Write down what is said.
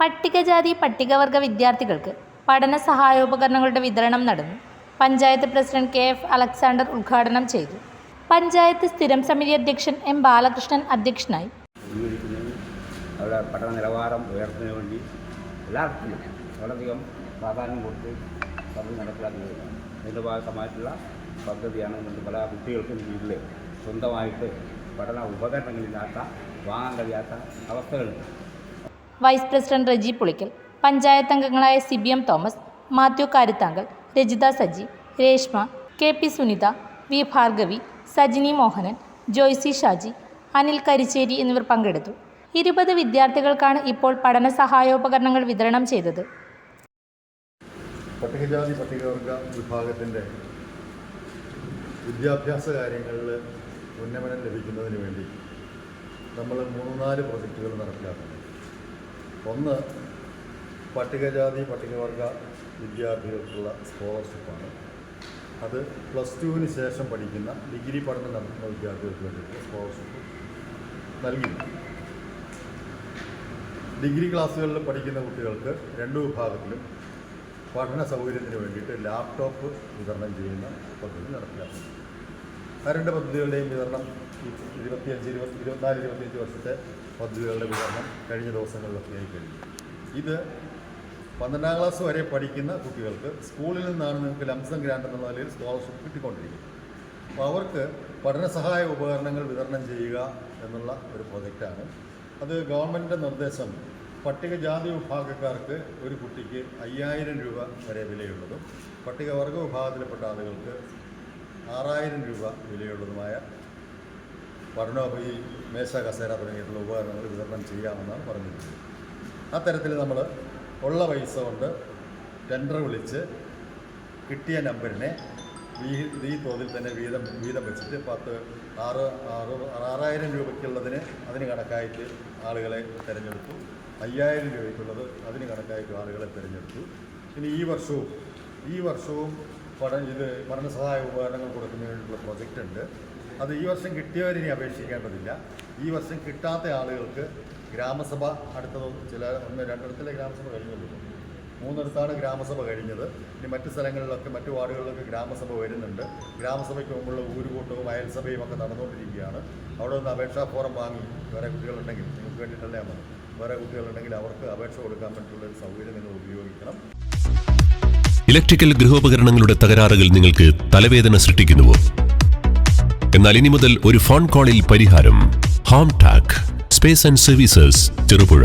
പട്ടികജാതി പട്ടികവർഗ വിദ്യാർത്ഥികൾക്ക് പഠന സഹായോപകരണങ്ങളുടെ വിതരണം നടന്നു. Panchayat president K F Alexander ഉദ്ഘാടനം ചെയ്തു. പഞ്ചായത്ത് സ്ഥിരം സമിതി അധ്യക്ഷൻ എം ബാലകൃഷ്ണൻ അധ്യക്ഷനായി. അവരുടെ പഠന നിലവാരം ഉയർത്തുന്നതിന് വേണ്ടി എല്ലാവർക്കും വളരെയധികം പ്രാധാന്യം കൊടുത്ത് പദ്ധതി നടപ്പിലാക്കി വരുന്നത് അതിന്റെ ഭാഗമായിട്ടുള്ള പദ്ധതിയാണ് ഇന്ന് പല കുട്ടികൾക്കും വീട്ടിൽ സ്വന്തമായിട്ട് പഠന ഉപകരണങ്ങളില്ലാത്ത വാങ്ങാൻ കഴിയാത്ത അവസ്ഥകളുണ്ട് വൈസ് പ്രസിഡന്റ് റജി പുളിക്കൽ പഞ്ചായത്ത് അംഗങ്ങളായ C B M Thomas Mathew Karithankal Rajitha Saji Reshma K P Sunitha V Bhargavi Sajini Mohanan Joycee Shaji Anil Karicheri എന്നിവർ പങ്കെടുത്തു. ഇരുപത് വിദ്യാർത്ഥികൾക്കാണ് ഇപ്പോൾ പഠന സഹായോപകരണങ്ങൾ വിതരണം ചെയ്തത്. പട്ടികജാതി പട്ടികവർഗ വിഭാഗത്തിന്റെ വിദ്യാഭ്യാസ കാര്യങ്ങളിൽ ഉന്നമനം ലഭിക്കുന്നതിന് വേണ്ടി നമ്മൾ മൂന്ന് നാല് പ്രൊജക്റ്റുകൾ നടപ്പിലാക്കുന്നു. ഒന്ന് പട്ടികജാതി പട്ടികവർഗ വിദ്യാർത്ഥികൾക്കുള്ള സ്കോളർഷിപ്പാണ്. അത് പ്ലസ് ടുവിന് ശേഷം പഠിക്കുന്ന ഡിഗ്രി പഠനം നടത്തുന്ന വിദ്യാർത്ഥികൾക്ക് വേണ്ടിയിട്ട് സ്കോളർഷിപ്പ് നൽകി ഡിഗ്രി ക്ലാസ്സുകളിൽ പഠിക്കുന്ന കുട്ടികൾക്ക് രണ്ട് വിഭാഗത്തിലും പഠന സൗകര്യത്തിന് വേണ്ടിയിട്ട് ലാപ്ടോപ്പ് വിതരണം ചെയ്യുന്ന പദ്ധതി നടപ്പിലാക്കുന്നു. ആ രണ്ട് പദ്ധതികളുടെയും വിതരണം ഇരുപത്തിയഞ്ച് ഇരുപത്തി ഇരുപത്തിനാല് ഇരുപത്തിയഞ്ച് വർഷത്തെ പദ്ധതികളുടെ വിതരണം കഴിഞ്ഞ ദിവസങ്ങളിലൊക്കെ ആയി കഴിഞ്ഞു. ഇത് പന്ത്രണ്ടാം ക്ലാസ് വരെ പഠിക്കുന്ന കുട്ടികൾക്ക് സ്കൂളിൽ നിന്നാണ് നിങ്ങൾക്ക് ലംസം ഗ്രാൻഡ് എന്നുള്ള നിലയിൽ സ്കോളർഷിപ്പ് കിട്ടിക്കൊണ്ടിരിക്കുന്നത്. അപ്പോൾ അവർക്ക് പഠന സഹായ ഉപകരണങ്ങൾ വിതരണം ചെയ്യുക എന്നുള്ള ഒരു പ്രൊജക്റ്റാണ്. അത് ഗവൺമെന്റിന്റെ നിർദ്ദേശം പട്ടികജാതി വിഭാഗക്കാർക്ക് ഒരു കുട്ടിക്ക് അയ്യായിരം രൂപ വരെ വിലയുള്ളതും പട്ടികവർഗ വിഭാഗത്തിൽപ്പെട്ട ആളുകൾക്ക് ആറായിരം രൂപ വിലയുള്ളതുമായ പഠനോപരി മേശ കസേര തുടങ്ങിയിട്ടുള്ള ഉപകരണങ്ങൾ വിതരണം ചെയ്യാമെന്നാണ് പറഞ്ഞിട്ടുള്ളത് അത്തരത്തിൽ നമ്മൾ ഉള്ള പൈസ കൊണ്ട് ടെൻഡർ വിളിച്ച് കിട്ടിയ നമ്പറിനെ ഈ- തോതിൽ തന്നെ വീതം വീതം വെച്ചിട്ട് പത്ത് ആറ് ആറ് ആറായിരം രൂപയ്ക്കുള്ളതിന് അതിന് കണക്കായിട്ട് ആളുകളെ തിരഞ്ഞെടുത്തു. അയ്യായിരം രൂപയ്ക്കുള്ളത് അതിന് കണക്കായിട്ട് ആളുകളെ തിരഞ്ഞെടുത്തു. പിന്നെ ഈ വർഷവും ഈ വർഷവും പഠന ഇത് പഠനസഹായ ഉപകരണങ്ങൾ കൊടുക്കുന്നതിനുള്ള പ്രൊജക്റ്റ് ഉണ്ട്. അത് ഈ വർഷം കിട്ടിയവരിനി അപേക്ഷിക്കേണ്ടതില്ല. ഈ വർഷം കിട്ടാത്ത ആളുകൾക്ക് ഗ്രാമസഭ അടുത്തതോ ചില ഒന്ന് രണ്ടിടത്തിലെ ഗ്രാമസഭ കഴിഞ്ഞുള്ളൂ. മൂന്നിടത്താണ് ഗ്രാമസഭ കഴിഞ്ഞത്. ഇനി മറ്റ് സ്ഥലങ്ങളിലൊക്കെ മറ്റു വാർഡുകളിലൊക്കെ ഗ്രാമസഭ വരുന്നുണ്ട്. ഗ്രാമസഭയ്ക്ക് മുമ്പുള്ള ഊരുകൂട്ടവും അയൽസഭയും ഒക്കെ നടന്നുകൊണ്ടിരിക്കുകയാണ്. അവിടെ നിന്ന് അപേക്ഷാ ഫോറം വാങ്ങി. വേറെ കുട്ടികളുണ്ടെങ്കിൽ നിങ്ങൾക്ക് വേണ്ടിയിട്ടല്ലേ മതി വേറെ കുട്ടികളുണ്ടെങ്കിൽ അവർക്ക് അപേക്ഷ കൊടുക്കാൻ പറ്റുള്ള ഒരു സൗകര്യം നിങ്ങൾ ഉപയോഗിക്കണം. ഇലക്ട്രിക്കൽ ഗൃഹോപകരണങ്ങളുടെ തകരാറുകൾ നിങ്ങൾക്ക് തലവേദന സൃഷ്ടിക്കുന്നുവോ? എന്നാൽ ഇനി മുതൽ ഒരു ഫോൺ കോളിൽ പരിഹാരം. Home Tak space and services Cherupuzha.